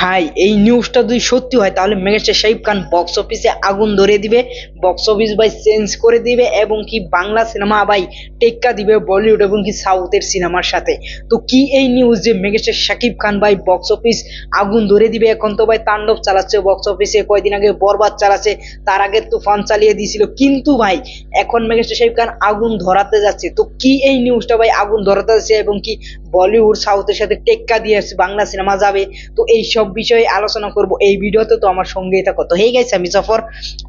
ভাই এই নিউজটা যদি সত্যি হয়, তাহলে মেগাস্টার শাহিব খান বক্স অফিসে আগুন ধরিয়ে দিবে বক্স অফিস ভাই চেঞ্জ করে দিবে এবং কি বাংলা সিনেমা ভাই টেক্কা দিবে বলিউড এবং কি সাউথের সিনেমার সাথে। তো কি এই নিউজ যে মেগাস্টার শাকিব খান ভাই বক্স অফিস আগুন ধরে দিবে? এখন তো ভাই তাণ্ডব চালাচ্ছে বক্স অফিসে কয়দিন আগে বরবাদ চালাচ্ছে, তার আগে তো তুফান চালিয়ে দিয়েছিল। কিন্তু ভাই, এখন মেগাস্টার শাহিব খান আগুন ধরাতে যাচ্ছে। তো কি এই নিউজটা ভাই আগুন ধরাতে যাচ্ছে এবং কি বলিউড সাউথের সাথে টেক্কা দিয়ে আসছে বাংলা সিনেমা যাবে? তো এই সব বিষয়ে আলোচনা করব এই ভিডিওতে, তো আমার সঙ্গেই থাকো। তো হেই গাইছে আমি সফর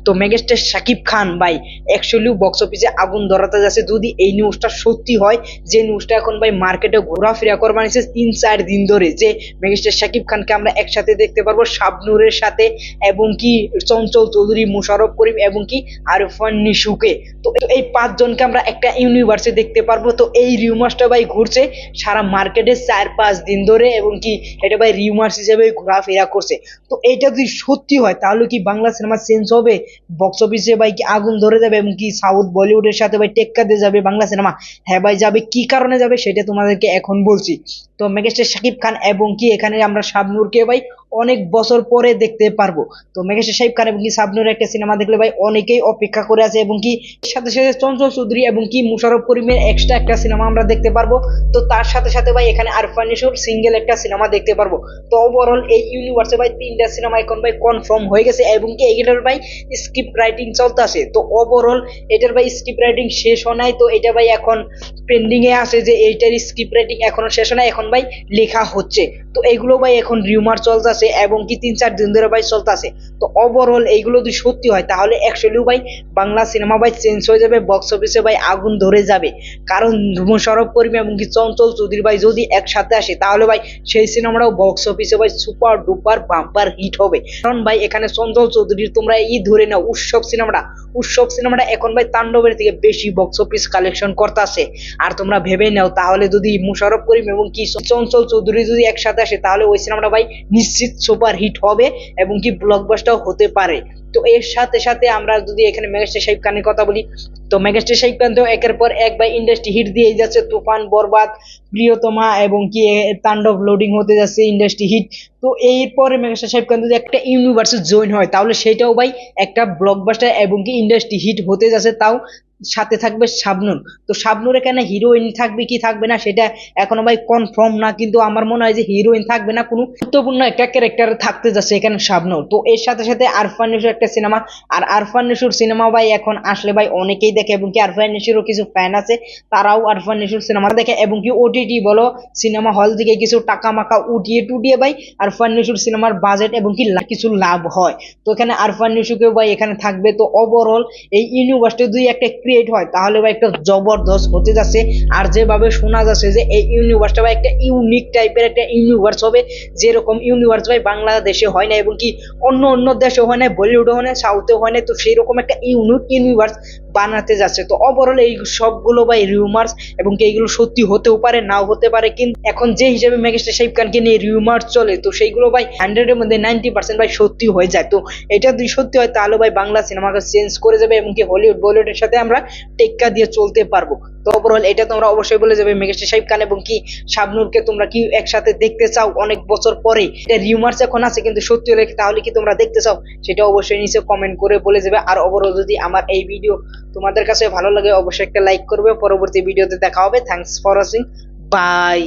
তো, মেগাস্টার শাকিব খান, ভাই অ্যাকচুয়ালি বক্স অফিসে আগুন ধরাতে যাচ্ছে। যদি এই নিউজটা সত্যি হয়, যে নিউজটা এখন, ভাই মার্কেটে ঘোরাফেরা করে বানিয়েছে তিন, চার দিন ধরে, যে মেগাস্টার শাকিব খানকে আমরা একসাথে দেখতে পারব, শাবনুরের সাথে, এবং কি চঞ্চল চৌধুরী মুশারফ করিম, এবং কি আরফান নিশুকে। তো, এই পাঁচজনকে আমরা একটা ইউনিভার্সে দেখতে পারব। তো, এই রিউমার্সটা ভাই, ঘুরছে সারা মার্কেটে চার, পাঁচ দিন ধরে, এবং কি এটা, ভাই রিউমার্স হিসেবে ঘোরাফেরা করছে। তো এইটা যদি সত্যি হয়, তাহলে কি বাংলা সিনেমা চেঞ্জ হবে? বক্স অফিসে ভাই কি আগুন ধরে যাবে এবং কি সাউথ বলিউডের সাথে ভাই টেক্কা দিয়ে যাবে বাংলা সিনেমা হ্যাঁ ভাই, যাবে। কি কারণে যাবে সেটা তোমাদেরকে এখন বলছি। তো মেগাস্টার শাকিব খান এবং কি এখানে আমরা শাবনুরকে ভাই অনেক বছর পরে দেখতে পারব। তো মেঘেশ্বর সাহেব খান এবং কি সাবনুরের একটা সিনেমা দেখলে ভাই অনেকেই অপেক্ষা করে আছে এবং কি সাথে সাথে চঞ্চল চৌধুরী এবং কি মুশারফ করিমের এক্সট্রা একটা সিনেমা আমরা দেখতে পারব। তো তার সাথে সাথে ভাই এখানে আরফান নিশোর সিঙ্গেল একটা সিনেমা দেখতে পারব। তো ওভারঅল এই ইউনিভার্সে ভাই তিনটা সিনেমা এখন ভাই কনফার্ম হয়ে গেছে এবং কি এটার ভাই স্ক্রিপ্ট রাইটিং চলতে চলতেছে তো ওভারঅল এটার ভাই স্ক্রিপ্ট রাইটিং শেষ হয় নাই, তো এটা ভাই এখন পেন্ডিং এ আছে যে এইটার স্ক্রিপ্ট রাইটিং এখনও শেষ হয় নাই, এখন ভাই লেখা হচ্ছে। তো এইগুলো ভাই এখন রিউমার চলতেছে এবং কি তিন চার দিন ধরে ভাই চলতেছে। তো ওভারঅল এইগুলো যদি সত্যি হয়, তাহলে অ্যাকচুয়ালি ভাই বাংলা সিনেমা ভাই চেঞ্জ হয়ে যাবে বক্স অফিসে ভাই আগুন ধরে যাবে। কারণ মোশারফ করিম এবং কি চঞ্চল চৌধুরী ভাই যদি একসাথে আসে, তাহলে ভাই সেই সিনেমাটাও বক্স অফিসে ভাই সুপার ডুপার বাম্পার হিট হবে। কারণ ভাই এখানে চঞ্চল চৌধুরীর তোমরা ই ধরে নাও, উৎসব সিনেমাটা উৎসব সিনেমাটা এখন ভাই তাণ্ডবের থেকে বেশি বক্স অফিস কালেকশন করতেছে। আর তোমরা ভেবে নাও, তাহলে যদি মুশারফ করিম এবং কি চঞ্চল চৌধুরী যদি একসাথে আসে, তাহলে ওই সিনেমাটা ভাই নিশ্চিত সুপার হিট হবে এবং কি ব্লকবাস্টার হতে পারে। তো এর সাথে সাথে আমরা যদি এখানে মেগাস্টার শাহিব খানের কথা বলি, তো মেগাস্টার শাহিব খান তো একের পর এক ভাই ইন্ডাস্ট্রি হিট দিয়ে যাচ্ছে। তুফান, বরবাদ, প্রিয়তমা এবং কি তাণ্ডব লোডিং হতে যাচ্ছে ইন্ডাস্ট্রি হিট তো এরপরে মেগাস্টার শাহিব খান যদি একটা ইউনিভার্সে জয়েন হয়, তাহলে সেটাও ভাই একটা ব্লকবাস্টার এবং কি ইন্ডাস্ট্রি হিট হতে যাচ্ছে তাও। সাথে থাকবে শাবনুর। তো শাবনুর এখানে হিরোইন থাকবে, কি থাকবে না সেটা এখনও ভাই কনফার্ম না, কিন্তু আমার মনে হয় যে হিরোইন থাকবে না, কোনো গুরুত্বপূর্ণ একটা ক্যারেক্টার থাকতে যাচ্ছে এখানে শাবনুর। তো এর সাথে সাথে আরফান নিশুর একটা সিনেমা আর আরফান নিশুর সিনেমা ভাই এখন আসলে ভাই অনেকেই দেখে, এবং কি আরফান নিশুরও কিছু ফ্যান আছে, তারাও আরফান নিশুর সিনেমা দেখে, এবং কি ওটিটি বলো সিনেমা হল থেকে কিছু টাকা মাকা উঠিয়ে টুটিয়ে ভাই আরফান নিশুর সিনেমার বাজেট এবং কি কিছু লাভ হয়। তো এখানে আরফান নিশুকেও ভাই এখানে থাকবে। তো ওভারঅল এই ইউনিভার্সিটি দুই একটা ক্রিয়েট হয়, তাহলে ভাই একটা জবরদস্ত হতে যাচ্ছে। আর যেভাবে শোনা যাচ্ছে যে এই ইউনিভার্সটা ভাই একটা ইউনিক টাইপের একটা ইউনিভার্স হবে, যেরকম ইউনিভার্স ভাই বাংলাদেশে হয় না এবং কি অন্য অন্য দেশে হয় না বলিউডে হয় না সাউথে হয় না, তো সেই রকম একটা ইউনিক ইউনিভার্স বানাতে যাচ্ছে। তো ওভারঅল এই সবগুলো ভাই রিউমার্স এবং কি এইগুলো সত্যি হতেও পারে, নাও হতে পারে, কিন্তু এখন যে হিসেবে মেগাস্টার শাহিব খানকে নিয়ে রিউমার্স চলে, তো সেইগুলো ভাই হান্ড্রেডের মধ্যে নাইনটি পার্সেন্ট ভাই সত্যি হয়ে যায়। তো এটা যদি সত্যি হয়, তাহলে ভাই বাংলা সিনেমাকে চেঞ্জ করে যাবে এবং কি হলিউড বলিউডের সাথে আমরা টেক্কা দিয়ে চলতে পারব। তো ওভারঅল এটা তোমরা অবশ্যই বলে যাবে মেগাস্টার সাহেব খান এবং কি শাবনুরকে তোমরা কি একসাথে দেখতে চাও অনেক বছর পরে? এটা রিউমার্স এখন আছে, কিন্তু সত্যি হলে তাহলে কি তোমরা দেখতে চাও? সেটা অবশ্যই নিচে কমেন্ট করে বলে যাবে। আর ওভারঅল যদি আমার এই ভিডিও তোমাদের কাছে ভালো লাগে, অবশ্যই একটা লাইক করবে। পরবর্তী ভিডিওতে দেখা হবে। Thanks for watching by